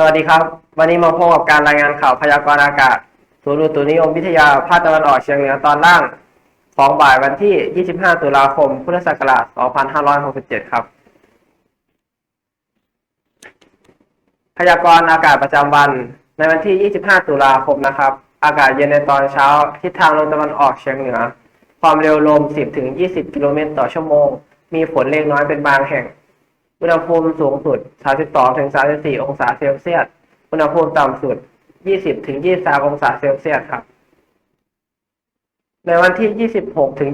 สวัสดีครับ วันนี้มาพบกับการรายงานข่าวพยากรณ์อากาศศูนย์อุตุนิยมวิทยาภาคตะวันออกเฉียงเหนือตอนล่าง ของบ่ายวันที่ 25 ตุลาคม พุทธศักราช 2567 ครับ พยากรณ์อากาศประจำวัน ในวันที่ 25 ตุลาคมนะครับ อากาศเย็นในตอนเช้า ทิศทางลมตะวันออกเฉียงเหนือ ความเร็วลม 10-20 กิโลเมตรต่อชั่วโมง มีฝนเล็กน้อยเป็นบางแห่ง อุณหภูมิสูงสุด 32-34 องศาเซลเซียส อุณหภูมิต่ำสุด 20-23 องศาเซลเซียสครับ ในวันที่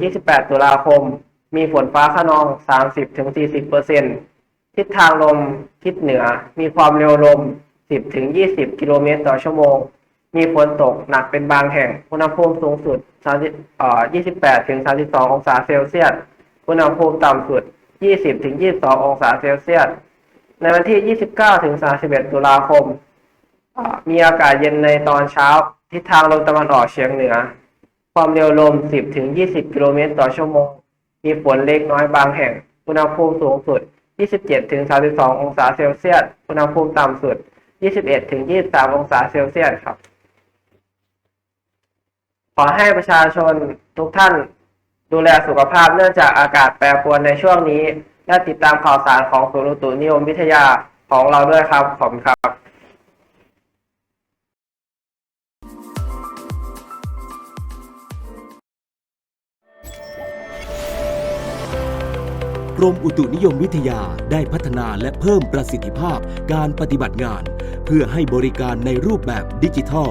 26-28 ตุลาคม มีฝนฟ้าขนอง 30-40เปอร์เซ็นทิศทางลมทิศเหนือ มีความเร็วลม 10-20 กิโลเมตรต่อชั่วโมง มีฝนตกหนักเป็นบางแห่ง อุณหภูมิสูงสุด 28-32 องศาเซลเซียส อุณหภูมิต่ำสุด 20ถึง22 องศาเซลเซียส ในวันที่ 29ถึง31 ตุลาคม มีอากาศเย็นในตอนเช้า ทิศทางลมตะวันออกเฉียงเหนือ ความเร็วลม 10ถึง20 กิโลเมตรต่อชั่วโมง มีฝนเล็กน้อยบางแห่ง อุณหภูมิสูงสุด 27ถึง32 องศาเซลเซียส อุณหภูมิต่ำสุด 21ถึง23 องศาเซลเซียสครับ ขอให้ประชาชนทุกท่าน ดูแลสุขภาพเนื่องจากอากาศแปรปรวนในช่วงนี้ และติดตามข่าวสารของศูนย์อุตุนิยมวิทยาของเราด้วยครับ ขอบคุณครับ กรมอุตุนิยมวิทยาได้พัฒนาและเพิ่มประสิทธิภาพการปฏิบัติงาน เพื่อให้บริการในรูปแบบดิจิทัล